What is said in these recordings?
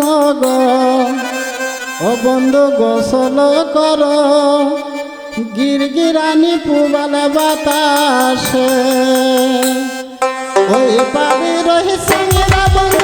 Mug ও বন্ধু গোসল কর। গিরগিরানি পুবাল বাতাসে। ওই পাবি রহি সিংরা বন্ধু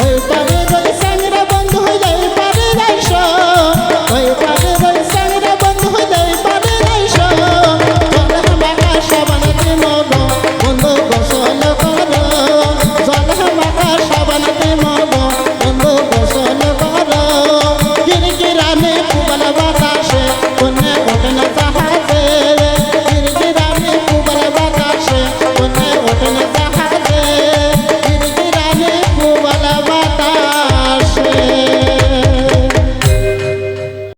হয়ে পারে।